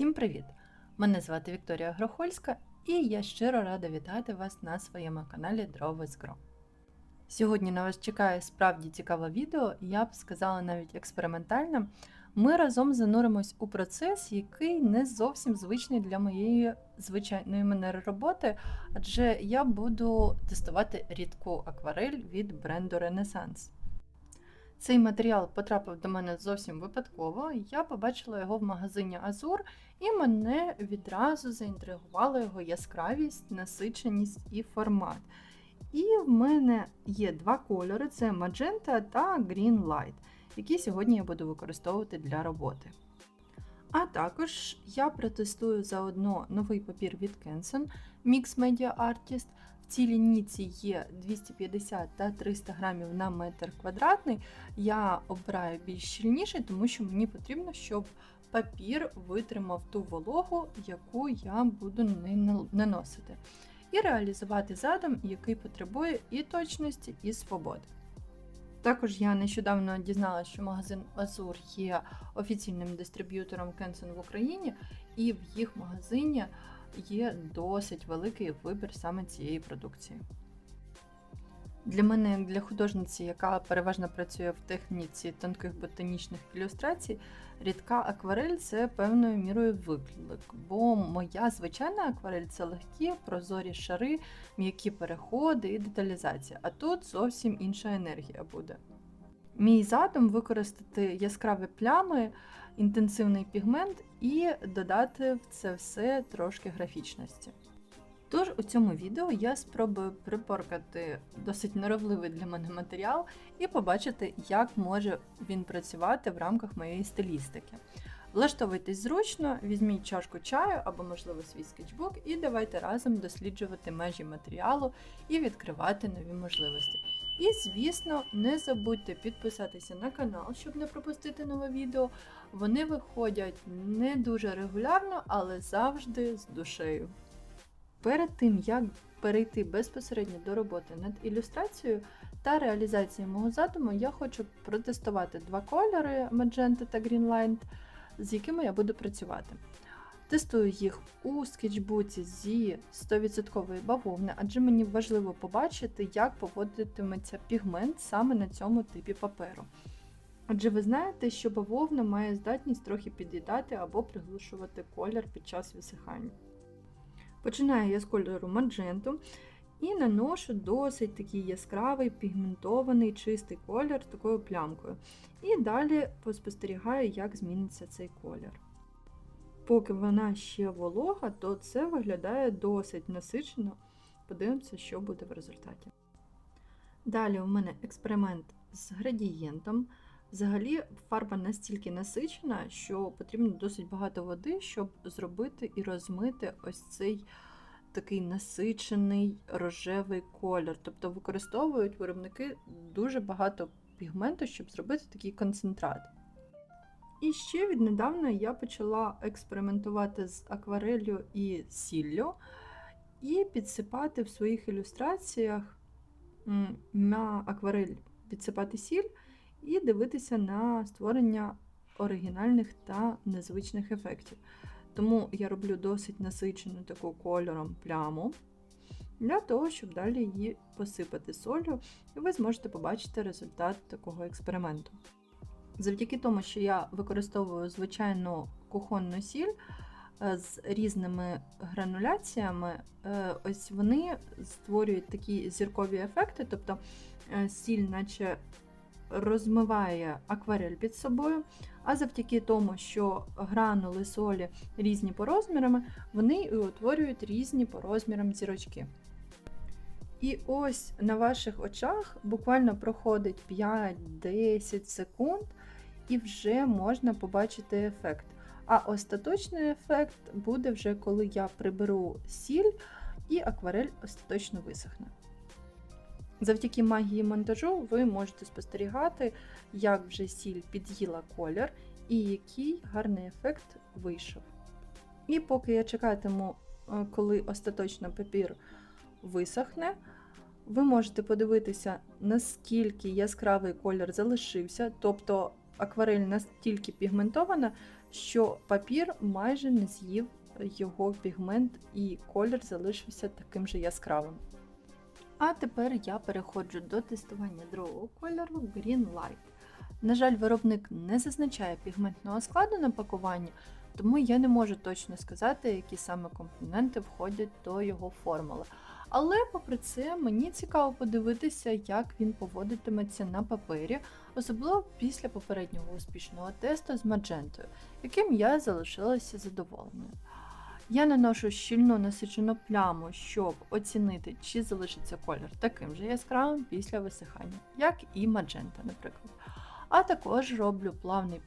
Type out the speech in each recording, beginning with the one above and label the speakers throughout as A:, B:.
A: Всім привіт! Мене звати Вікторія Грохольська і я щиро рада вітати вас на своєму каналі Grow. Сьогодні на вас чекає справді цікаве відео, я б сказала навіть експериментальне. Ми разом зануримось у процес, який не зовсім звичний для моєї звичайної манери роботи, адже я буду тестувати рідку акварель від бренду Renaissance. Цей матеріал потрапив до мене зовсім випадково. Я побачила його в магазині Азур, і мене відразу заінтригувала його яскравість, насиченість і формат. І в мене є два кольори: це Magenta та Green Light, які сьогодні я буду використовувати для роботи. А також я протестую заодно новий папір від Canson Mix Media Artist. В цій лінійці є 250 та 300 грамів на метр квадратний. Я обираю більш щільніший, тому що мені потрібно, щоб папір витримав ту вологу, яку я буду наносити. І реалізувати задум, який потребує і точності, і свободи. Також я нещодавно дізналася, що магазин Азур є офіційним дистриб'ютором Canson в Україні, і в їх магазині є досить великий вибір саме цієї продукції. Для мене, як для художниці, яка переважно працює в техніці тонких ботанічних ілюстрацій, рідка акварель це певною мірою виклик, бо моя звичайна акварель це легкі, прозорі шари, м'які переходи і деталізація, а тут зовсім інша енергія буде. Мій задум використати яскраві плями, інтенсивний пігмент і додати в це все трошки графічності. Тож у цьому відео я спробую припоркати досить норовливий для мене матеріал і побачити, як може він працювати в рамках моєї стилістики. Влаштовуйтесь зручно, візьміть чашку чаю або, можливо, свій скетчбук, і давайте разом досліджувати межі матеріалу і відкривати нові можливості. І, звісно, не забудьте підписатися на канал, щоб не пропустити нове відео. Вони виходять не дуже регулярно, але завжди з душею. Перед тим, як перейти безпосередньо до роботи над ілюстрацією та реалізацією мого задуму, я хочу протестувати два кольори Magenta та Greenlight, з якими я буду працювати. Тестую їх у скетчбуці зі 100% бавовни, адже мені важливо побачити, як поводитиметься пігмент саме на цьому типі паперу. Адже ви знаєте, що бавовна має здатність трохи під'їдати або приглушувати колір під час висихання. Починаю я з кольору мадженту і наношу досить такий яскравий, пігментований, чистий колір такою плямкою. І далі поспостерігаю, як зміниться цей колір. Поки вона ще волога, то це виглядає досить насичено. Подивимося, що буде в результаті. Далі у мене експеримент з градієнтом. Взагалі, фарба настільки насичена, що потрібно досить багато води, щоб зробити і розмити ось цей такий насичений рожевий колір. Тобто використовують виробники дуже багато пігменту, щоб зробити такий концентрат. І ще віднедавна я почала експериментувати з акварелью і сіллю, і підсипати в своїх ілюстраціях на акварель підсипати сіль і дивитися на створення оригінальних та незвичних ефектів. Тому я роблю досить насичену таку кольором пляму, для того, щоб далі її посипати солью, і ви зможете побачити результат такого експерименту. Завдяки тому, що я використовую звичайну кухонну сіль е, з різними грануляціями, е, ось вони створюють такі зіркові ефекти, тобто е, сіль, наче розмиває акварель під собою, а завдяки тому, що гранули солі різні по розмірами, вони і утворюють різні по розмірам зірочки. І ось на ваших очах буквально проходить 5-10 секунд, і вже можна побачити ефект. А остаточний ефект буде вже коли я приберу сіль і акварель остаточно висохне. Завдяки магії монтажу ви можете спостерігати, як вже сіль під'їла колір і який гарний ефект вийшов. І поки я чекатиму, е, коли остаточно папір висохне, ви можете подивитися, наскільки яскравий колір залишився, тобто акварель настільки пігментована, що папір майже не з'їв його пігмент і колір залишився таким же яскравим. А тепер я переходжу до тестування другого кольору Green Light. На жаль, виробник не зазначає пігментного складу на пакуванні, тому я не можу точно сказати, які саме компоненти входять до його формули. Але, попри це, мені цікаво подивитися, як він поводитиметься на папері, особливо після попереднього успішного тесту з маджентою, яким я залишилася задоволеною. Я наношу щільну насичену пляму, щоб оцінити, чи залишиться колір таким же яскравим після висихання, як і маджента, наприклад. А також роблю плавний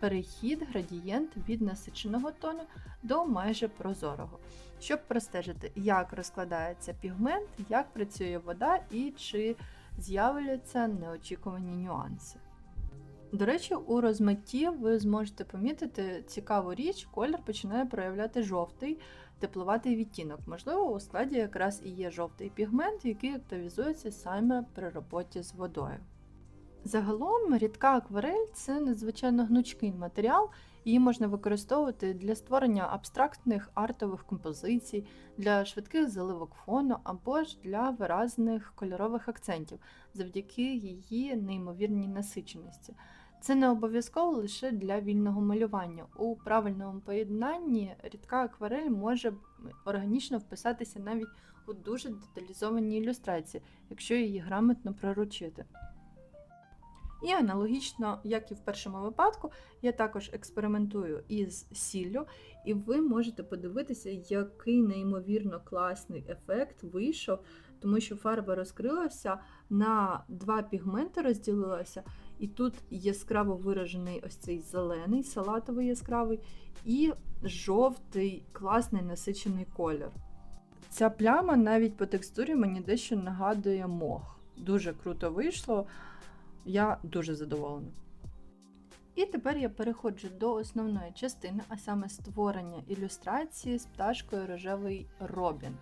A: перехід градієнт від насиченого тону до майже прозорого, щоб простежити, як розкладається пігмент, як працює вода і чи з'являться неочікувані нюанси. До речі, у розмитті ви зможете помітити цікаву річ, колір починає проявляти жовтий тепловатий відтінок. Можливо, у складі якраз і є жовтий пігмент, який активізується саме при роботі з водою. Загалом рідка акварель це надзвичайно гнучкий матеріал, її можна використовувати для створення абстрактних артових композицій, для швидких заливок фону або ж для виразних кольорових акцентів завдяки її неймовірній насиченості. Це не обов'язково лише для вільного малювання. У правильному поєднанні рідка акварель може органічно вписатися навіть у дуже деталізовані ілюстрації, якщо її грамотно проручити. І аналогічно, як і в першому випадку, я також експериментую із сіллю, і ви можете подивитися, який неймовірно класний ефект вийшов, тому що фарба розкрилася на два пігменти розділилася, і тут яскраво виражений ось цей зелений, салатовий яскравий, і жовтий, класний насичений колір. Ця пляма навіть по текстурі мені дещо нагадує мох. Дуже круто вийшло. Я дуже задоволена. І тепер я переходжу до основної частини, а саме створення ілюстрації з пташкою рожевий Робін.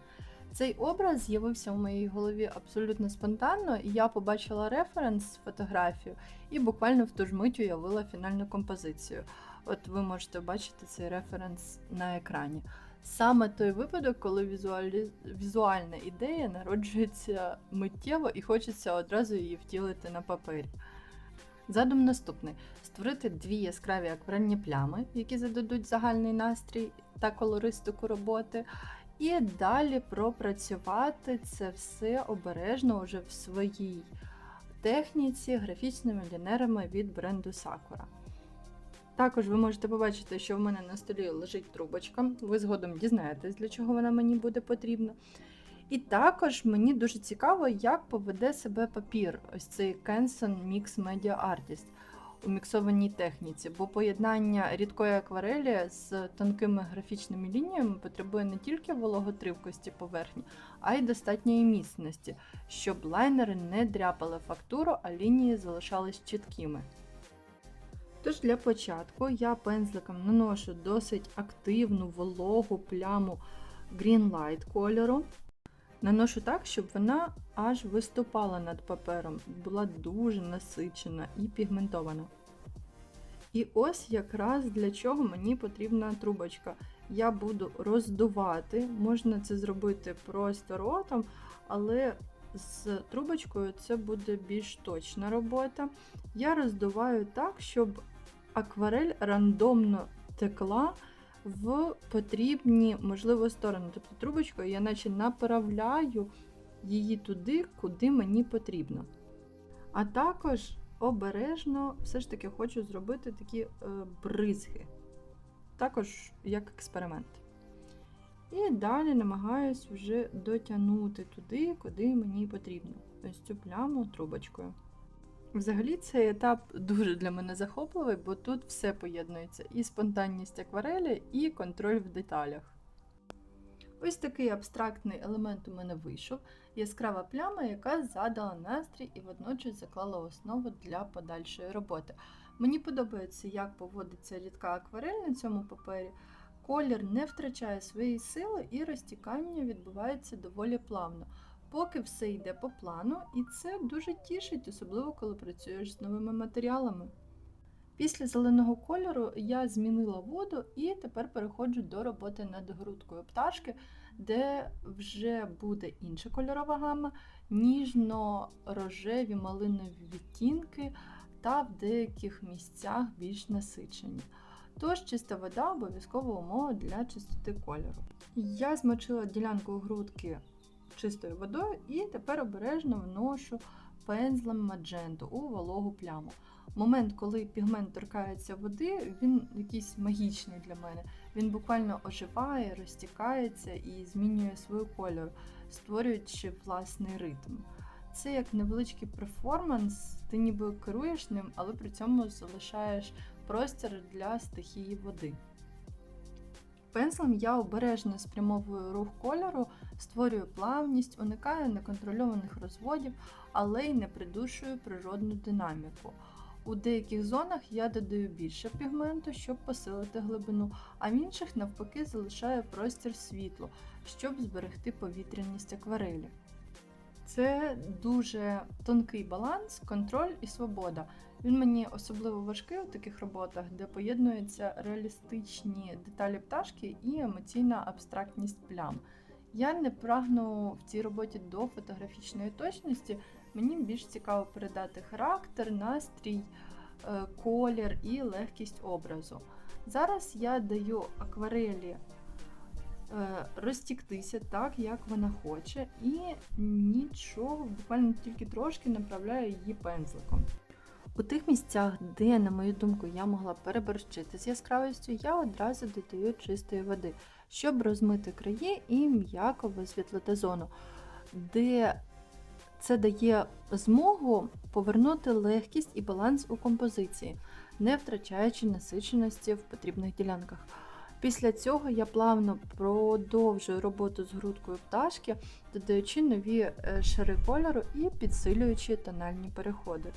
A: Цей образ з'явився у моїй голові абсолютно спонтанно, і я побачила референс фотографію і буквально в ту ж мить уявила фінальну композицію. От ви можете бачити цей референс на екрані. Саме той випадок, коли візуалі... візуальна ідея народжується миттєво і хочеться одразу її втілити на папері. Задум наступний: створити дві яскраві акварельні плями, які зададуть загальний настрій та колористику роботи, і далі пропрацювати це все обережно вже в своїй техніці графічними лінерами від бренду Sakura. Також ви можете побачити, що в мене на столі лежить трубочка. Ви згодом дізнаєтесь, для чого вона мені буде потрібна. І також мені дуже цікаво, як поведе себе папір, ось цей Canson Mix Media Artist у міксованій техніці, бо поєднання рідкої акварелі з тонкими графічними лініями потребує не тільки вологотривкості поверхні, а й достатньої міцності, щоб лайнери не дряпали фактуру, а лінії залишались чіткими. Тож для початку я пензликом наношу досить активну вологу пляму Green Light кольору. Наношу так, щоб вона аж виступала над папером, була дуже насичена і пігментована. І ось якраз для чого мені потрібна трубочка. Я буду роздувати, можна це зробити просто ротом, але з трубочкою це буде більш точна робота. Я роздуваю так, щоб акварель рандомно текла в потрібні, можливо, сторони. Тобто трубочкою я наче направляю її туди, куди мені потрібно. А також обережно все ж таки хочу зробити такі е, бризги. Також як експеримент. І далі намагаюсь вже дотягнути туди, куди мені потрібно. Ось цю пляму трубочкою. Взагалі цей етап дуже для мене захопливий, бо тут все поєднується: і спонтанність акварелі, і контроль в деталях. Ось такий абстрактний елемент у мене вийшов, яскрава пляма, яка задала настрій і водночас заклала основу для подальшої роботи. Мені подобається, як поводиться рідка акварель на цьому папері. Колір не втрачає своєї сили і розтікання відбувається доволі плавно поки все йде по плану, і це дуже тішить, особливо коли працюєш з новими матеріалами. Після зеленого кольору я змінила воду і тепер переходжу до роботи над грудкою пташки, де вже буде інша кольорова гама, ніжно-рожеві малинові відтінки та в деяких місцях більш насичені. Тож чиста вода обов'язкова умова для чистоти кольору. Я змочила ділянку грудки чистою водою і тепер обережно вношу пензлем мадженту у вологу пляму. Момент, коли пігмент торкається води, він якийсь магічний для мене. Він буквально оживає, розтікається і змінює свою кольор, створюючи власний ритм. Це як невеличкий перформанс, ти ніби керуєш ним, але при цьому залишаєш простір для стихії води. Пензлем я обережно спрямовую рух кольору, створюю плавність, уникаю неконтрольованих розводів, але й не придушую природну динаміку. У деяких зонах я додаю більше пігменту, щоб посилити глибину, а в інших навпаки залишаю простір світлу, щоб зберегти повітряність акварелі. Це дуже тонкий баланс, контроль і свобода. Він мені особливо важкий у таких роботах, де поєднуються реалістичні деталі пташки і емоційна абстрактність плям. Я не прагну в цій роботі до фотографічної точності, мені більш цікаво передати характер, настрій, е, колір і легкість образу. Зараз я даю акварелі розтіктися так, як вона хоче, і нічого, буквально тільки трошки направляю її пензликом. У тих місцях, де, на мою думку, я могла переборщити з яскравістю, я одразу додаю чистої води, щоб розмити краї і м'яко висвітлити зону, де це дає змогу повернути легкість і баланс у композиції, не втрачаючи насиченості в потрібних ділянках. Після цього я плавно продовжую роботу з грудкою пташки, додаючи нові е, шари кольору і підсилюючи тональні переходи.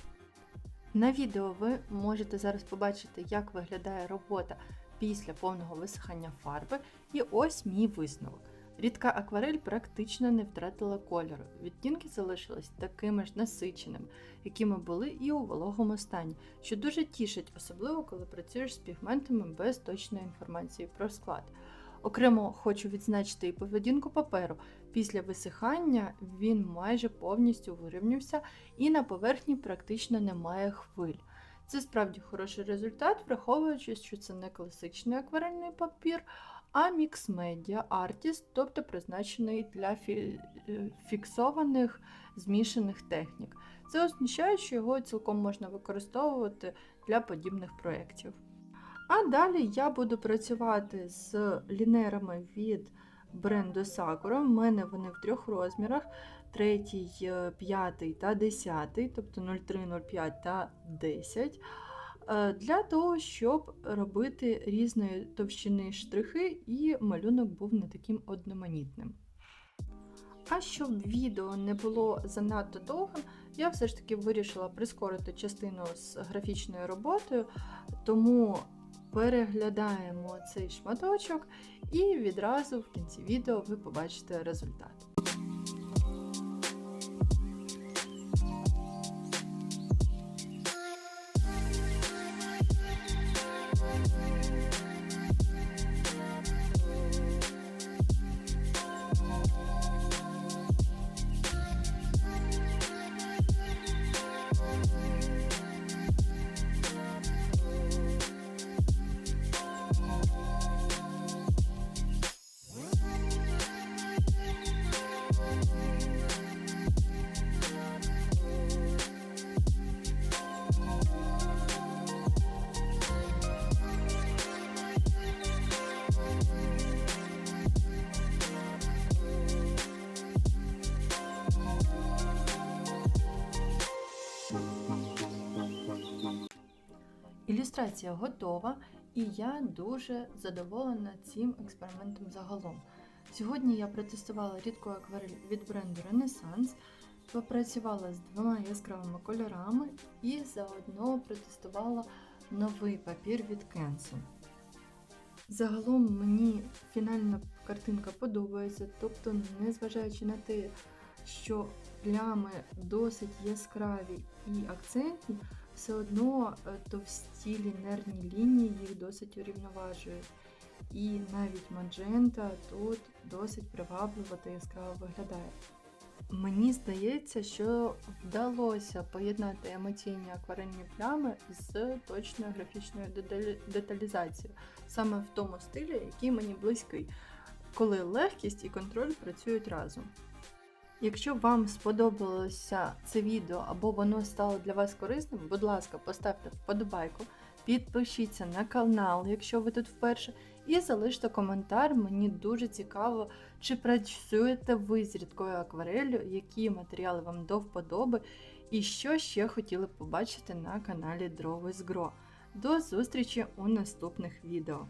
A: На відео ви можете зараз побачити, як виглядає робота після повного висихання фарби, і ось мій висновок. Рідка акварель практично не втратила кольору, відтінки залишились такими ж насиченими, якими були і у вологому стані, що дуже тішить, особливо коли працюєш з пігментами без точної інформації про склад. Окремо хочу відзначити і поведінку паперу. Після висихання він майже повністю вирівнявся і на поверхні практично немає хвиль. Це справді хороший результат, враховуючи, що це не класичний акварельний папір, а мікс-медіа артіст, тобто призначений для е, фіксованих змішаних технік. Це означає, що його цілком можна використовувати для подібних проєктів. А далі я буду працювати з лінерами від бренду Sakura. В мене вони в трьох розмірах: третій, е, п'ятий та десятий, тобто 03, 05 та 10. Е, Для того, щоб робити різної товщини штрихи, і малюнок був не таким одноманітним. А щоб відео не було занадто довгим, я все ж таки вирішила прискорити частину з графічною роботою, тому переглядаємо цей шматочок і відразу в кінці відео ви побачите результат. Ілюстрація готова, і я дуже задоволена цим експериментом загалом. Сьогодні я протестувала рідку акварель від бренду Renaissance, попрацювала з двома яскравими кольорами і заодно протестувала новий папір від Canson. Загалом мені фінальна картинка подобається, тобто, незважаючи на те, що плями досить яскраві і акцентні, все одно е, товсті лінерні лінії їх досить урівноважують. І навіть маджента тут досить привабливо та яскраво виглядає. Мені здається, що вдалося поєднати емоційні акварельні плями з точною графічною деталізацією, саме в тому стилі, який мені близький, коли легкість і контроль працюють разом. Якщо вам сподобалося це відео або воно стало для вас корисним, будь ласка, поставте вподобайку, підпишіться на канал, якщо ви тут вперше, і залиште коментар. Мені дуже цікаво, чи працюєте ви з рідкою аквареллю, які матеріали вам до вподоби, і що ще хотіли б побачити на каналі Draw with Grow. До зустрічі у наступних відео.